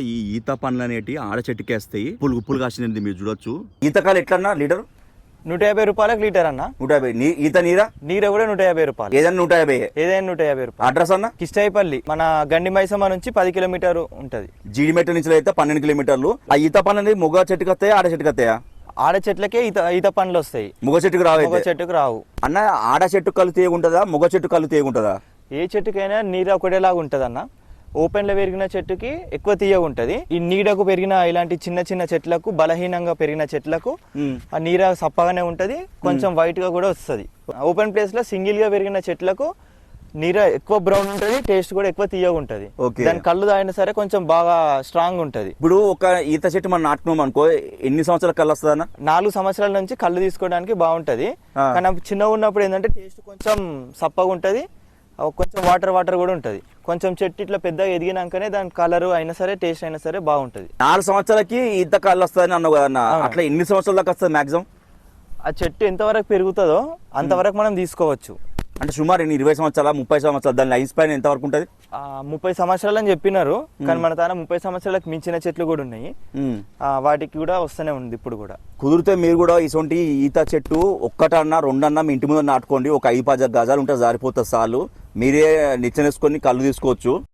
ఈ ఈత పండ్లు అనేటి ఆడ చెట్టుకేస్తాయి. పులుగు పులుగు కాసినది మీరు చూడొచ్చు. ఈతకాలు ఎట్లన్నా లీటర్? నూట యాభై రూపాయలకు లీటర్ అన్న. నూట యాభై. నీ ఈత నీరా? నీర కూడా నూట యాభై రూపాయలు. ఏదైనా నూట యాభై ఏదైనా నూట యాభై రూపాయలు. అడ్రస్ అన్న? కిష్టాయిపల్లి. మన గండి మైసమ్మ నుంచి పది కిలోమీటర్ ఉంటది. జీడిమెట్ట నుంచి అయితే పన్నెండు కిలోమీటర్లు. ఆ ఈత పండ్లు అనేది మొగ చెట్టుకి వస్తాయా ఆడ చెట్టుకి వస్తాయా? ఆడ చెట్లకే ఈత ఈత పండ్లు వస్తాయి. మొగ చెట్టుకు ఒక రావైతే చెట్టుకు రావు. అన్న ఆడ చెట్టు కళ్ళు తీయగుంటుందా మొగ చెట్టు కళ్ళు తీయగుంటుందా? ఏ చెట్టుకైనా నీరు ఒకటేలాగా ఉంటుంది అన్న ఓపెన్లో పెరిగిన చెట్టుకి ఎక్కువ తీయగా ఉంటది. ఈ నీడకు పెరిగిన ఇలాంటి చిన్న చిన్న చెట్లకు బలహీనంగా పెరిగిన చెట్లకు ఆ నీర సప్పగానే ఉంటది. కొంచెం వైట్గా కూడా వస్తుంది. ఓపెన్ ప్లేస్లో సింగిల్గా పెరిగిన చెట్లకు నీర ఎక్కువ బ్రౌన్ ఉంటది టేస్ట్ కూడా ఎక్కువ తీయగా ఉంటది. దాని కళ్ళు తాగినా సరే కొంచెం బాగా స్ట్రాంగ్ ఉంటది. ఇప్పుడు ఒక ఈత చెట్టు మనం నాటుకున్నాం అనుకో ఎన్ని సంవత్సరాల కళ్ళు వస్తుంది అన్న? నాలుగు సంవత్సరాల నుంచి కళ్ళు తీసుకోవడానికి బాగుంటది. కానీ చిన్నగా ఉన్నప్పుడు ఏంటంటే టేస్ట్ కొంచెం సప్పగా ఉంటది. కొంచెం వాటర్ వాటర్ కూడా ఉంటది. కొంచెం చెట్టు ఇట్లా పెద్దగా ఎదిగినాకనే దాని కలర్ అయినా సరే టేస్ట్ అయినా సరే బాగుంటది. నాలుగు సంవత్సరాలకి కళ్ళు వస్తుందని అన్నావు కదా అన్న. అవును. అట్లా ఎన్ని సంవత్సరాల దాకా వస్తుంది మాక్సిమం ఆ చెట్టు ఎంతవరకు పెరుగుతుందో అంతవరకు మనం తీసుకోవచ్చు. అంటే సుమారు ఇరవై సంవత్సరాల ముప్పై సంవత్సరాలు దాని లైఫ్ స్పాన్ ఎంత వరకు ఉంటుంది? ఆ, ముప్పై సంవత్సరాలు అని చెప్పినారు కానీ మన తాన ముప్పై సంవత్సరాలకు మించిన చెట్లు కూడా ఉన్నాయి. వాటికి కూడా వస్తూనే ఉంది ఇప్పుడు కూడా. కుదిరితే మీరు కూడా ఇటువంటి ఈత చెట్టు ఒక్కటన్నా రెండన్నా మీ ఇంటి ముందు నాటుకోండి. ఒక ఐదు పది గజాలు ఉంటే సరిపోతుంది సార్లు మీరే నిచ్చెనేసుకొని కళ్ళు తీసుకోవచ్చు.